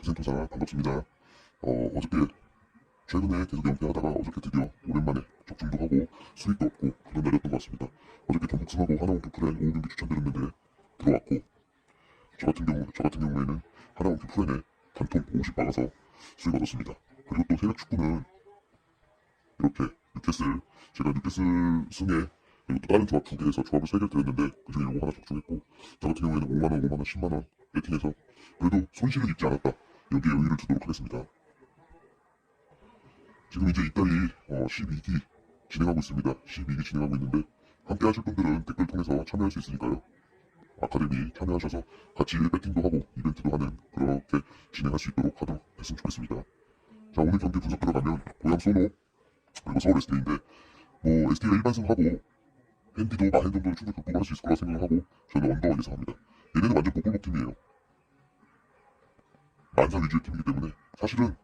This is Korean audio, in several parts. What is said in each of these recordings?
도생토사 반갑습니다. 어, 어저께 최근에 계속 연패하다가 어저께 드디어 오랜만에 적중도 하고 수익도 없고 그런 날이었던 것 같습니다. 어저께 전북승하고 하나원 투프렌 5경기 추천드렸는데 들어왔고 저 같은 경우 저 같은 경우에는 하나원 투프렌에 단통 50 박아서 수익 얻었습니다. 그리고 또 세력 축구는 이렇게 뉴캐슬 제가 뉴캐슬 승에 그리고 또 다른 조합 두 개에서 조합을 세 개를 드렸는데 그중에 요거 하나 적중했고 저 같은 경우에는 5만원, 5만원, 10만원 배팅해서 그래도 손실은 입지 않았다. 여기에 의의를 두도록 하겠습니다. 지금 이제 이 달이 어, 12기 진행하고 있습니다. 12기 진행하고 있는데 함께 하실 분들은 댓글 통해서 참여할 수 있으니까요. 아카데미 참여하셔서 같이 배팅도 하고 이벤트도 하는 그렇게 진행할 수 있도록 하도록 했으면 좋겠습니다. 자 오늘 경기 분석 들어가면 고양 소노 그리고 서울 SK인데 뭐 SK가 일반승하고 핸디도 정도는 충분히 극복을 할수 있을 거라 생각하고 저는 언더 예상합니다. 얘네는 완전 복불복 팀이에요. 만사 위주의 팀이기 때문에 사실은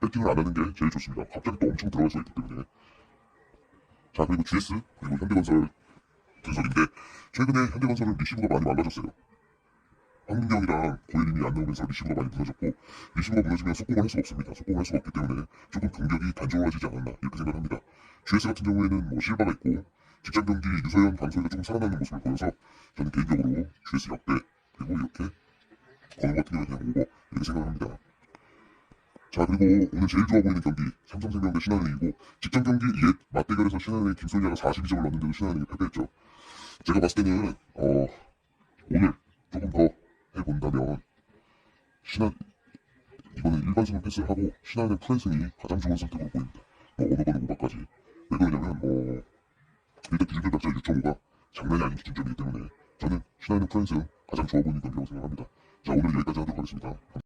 배팅을 안 하는 게 제일 좋습니다. 갑자기 또 엄청 들어갈 수 있기 때문에. 자 그리고 GS 그리고 현대건설 분석인데 최근에 현대건설은 리시브가 많이 망가졌어요. 황민경이랑 고예림이 안 나오면서 리시브가 많이 무너졌고 리시브가 무너지면 속공을 할 수가 없습니다. 속공을 할 수가 없기 때문에 조금 공격이 단조로워지지 않았나 이렇게 생각합니다. GS 같은 경우에는 뭐 실바가 있고 직장 경기 유서연, 강소희가 조금 살아나는 모습을 보여서 저는 개인적으로 GS 역대 그리고 이렇게 건우 같은 경우에 그냥 오버 이렇게 생각합니다. 자 그리고 오늘 제일 좋아 보이는 경기 삼성생명 대 신한은행이고 직전 경기 옛 맞대결에서 신한은행 김소희가 42점을 넣었는데도 신한은행이 패배했죠. 제가 봤을 때는 어 오늘 조금 더 해본다면 신한 이거는 일반승을 패스를 하고 신한은행 프랜승이 가장 좋은 선택으로 보입니다. 뭐 거는 5박까지 왜 그러냐면 뭐 일단 기준점 자체 6.5가 장난이 아닌 기준점이기 때문에 저는 신한은행 프랜승 가장 좋아 보이는 경기라고 생각합니다. 자 오늘 여기까지 하도록 하겠습니다.